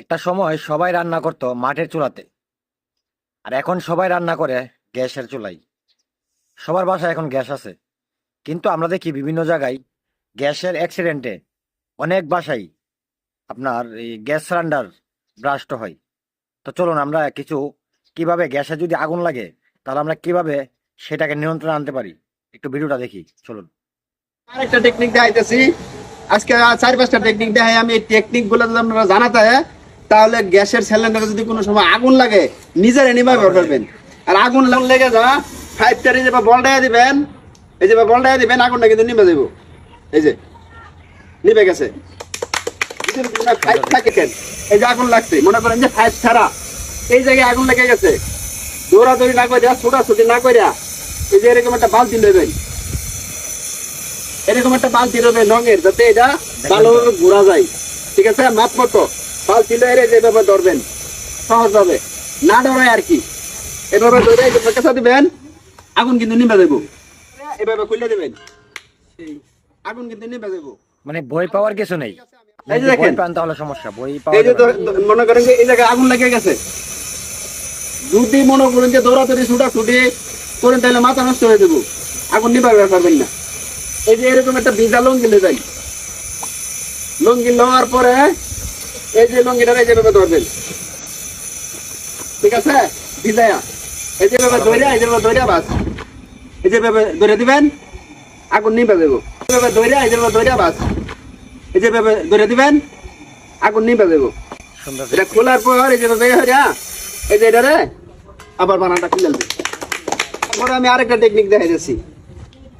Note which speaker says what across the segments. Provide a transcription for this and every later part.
Speaker 1: একটা সময় সবাই রান্না করতো মাঠের চুলাতে। আর এখন সবাই রান্না করে গ্যাসের চুলাই। সবার বাসায় এখন গ্যাস আছে। কিন্তু আমরা দেখি বিভিন্ন জায়গায় গ্যাসের অ্যাক্সিডেন্টে অনেক বাসাই আপনার এই গ্যাস সিলিন্ডার ব্রাস্ট হয়। তো চলুন আমরা কিছু কীভাবে গ্যাসে যদি আগুন লাগে, তাহলে আমরা কীভাবে সেটাকে নিয়ন্ত্রণে আনতে পারি? একটু ভিডিওটা দেখি, চলুন।
Speaker 2: আরেকটা টেকনিক দেখাইতেছি। আজকে চার পাঁচটা টেকনিক দেখাই আমি। এই টেকনিকগুলো আপনারা জানাতে তাহলে গ্যাসের সিলিন্ডারে যদি কোনো সময় আগুন লাগে নিজের নিভাবে ব্যবহার করবেন। আর আগুন লেগে যা ফাইভটার এই যে বল ডাইয়া দিবেন এই যে বল ডাইয়া দিবেন আগুনটা কিন্তু নিভে যাব এই যে নিভে গেছে। ফাইভ থাকে কেন, এই যে আগুন লাগছে মনে করেন যে ফাইভ ছাড়া। এই জায়গায় আগুন লেগে গেছে। দৌড়াদৌড়ি না করে ছোটাছুটি না করে এই যে এরকম একটা বালতি নেবেন। এরকম একটা বালতি রবে রঙের যাতে এটা ভালোভাবে ঘোরা যায়। ঠিক আছে? মাপ মতো বালতি লয়ে যেভাবে ধরবেন সহজ ভাবে না ডরায় আর কি। এভাবে ধরে কাঁচা দিবেন আগুন কিন্তু নিভে দেবো এভাবে খুলে দেবেন। আগুন কিন্তু নিভে দেবো
Speaker 1: মানে বই পাওয়ার কিছু নেই।
Speaker 2: এই যে
Speaker 1: যদি
Speaker 2: দেখেন।
Speaker 1: পান তাহলে সমস্যা বই পাওয়া
Speaker 2: এই যে মনে করেন যে এই জায়গায় আগুন লেগে গেছে। যদি মনে করেন যে দৌড়াদৌড়ি ছুটা ছুটি করেন তাহলে মাথা নষ্ট হয়ে দেবো আগুন নিভাবে পারবেন না। এই যে এরকম একটা ভিজা লঙ্গি নেবেন লঙ্গি লওয়ার পরে এই যে লঙ্গিটা এই যেভাবে ধরবেন ঠিক আছে ভিজায়া এই যেভাবে ধরে এই যেভাবে ধরে বাস এই যেভাবে ধরে দিবেন আগুন নিভে দেবো এভাবে ধরে এই যেভাবে ধরে বাস এই যেভাবে ধরে দিবেন আগুন নিভে দেবো এটা খোলার পর এই যে বের হয়ে এই যে এটা রে আবার বানানটা খুলে দেবে তারপরে আমি আরেকটা টেকনিক দেখাই যাচ্ছি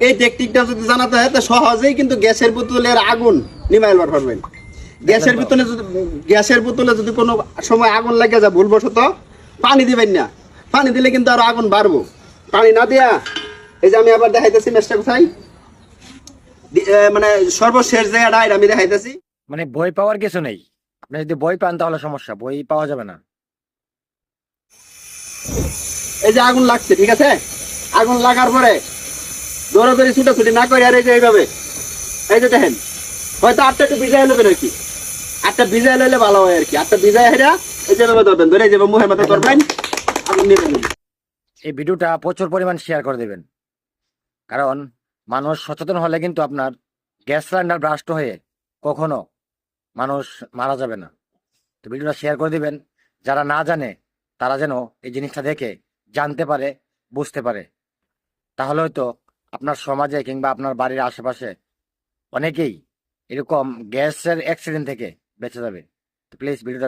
Speaker 2: এই টেকনিকটা যদি জানাতে হয় তো সহজেই কিন্তু গ্যাসের বোতলের আগুন নিমাইল পারবেন গ্যাসের বোতলে যদি গ্যাসের বোতলে যদি কোনো সময় আগুন লাগে যা ভুলবশত পানি দিবেন না। পানি দিলে কিন্তু আরও আগুন বাড়বো। পানি না দিয়া এই যে আমি আবার দেখাইতেছি ম্যাচটা কোথায় মানে সর্বশেষ এটা আমি দেখাইতেছি।
Speaker 1: মানে বই পাওয়ার কিছু নেই। আপনি যদি বই পান তাহলে সমস্যা বই পাওয়া যাবে না।
Speaker 2: এই যে আগুন লাগছে ঠিক আছে? আগুন লাগার পরে দৌড়াদৌড়ি ছুটাছুটি না করে আর এই যে এইভাবে। এই যে দেখেন হয়তো আটটা একটু ভিজাই নেবেন আর আটটা ভিজাই লইলে ভালো হয় আর কি। আটটা ভিজাই হেরা এই যে এভাবে ধরবেন, ধরে মুখের ধরবেন নিয়ে
Speaker 1: এই ভিডিওটা প্রচুর পরিমাণ শেয়ার করে দেবেন। কারণ মানুষ সচেতন হলে কিন্তু আপনার গ্যাস সিলিন্ডার ব্রাস্ট হয়ে কখনো মানুষ মারা যাবে না। তো ভিডিওটা শেয়ার করে দিবেন। যারা না জানে, তারা যেন এই জিনিসটা দেখে, জানতে পারে, বুঝতে পারে। তাহলে হয়তো আপনার সমাজে কিংবা আপনার বাড়ির আশেপাশে অনেকেই এরকম গ্যাসের অ্যাক্সিডেন্ট থেকে বেঁচে যাবে। তো প্লিজ ভিডিওটা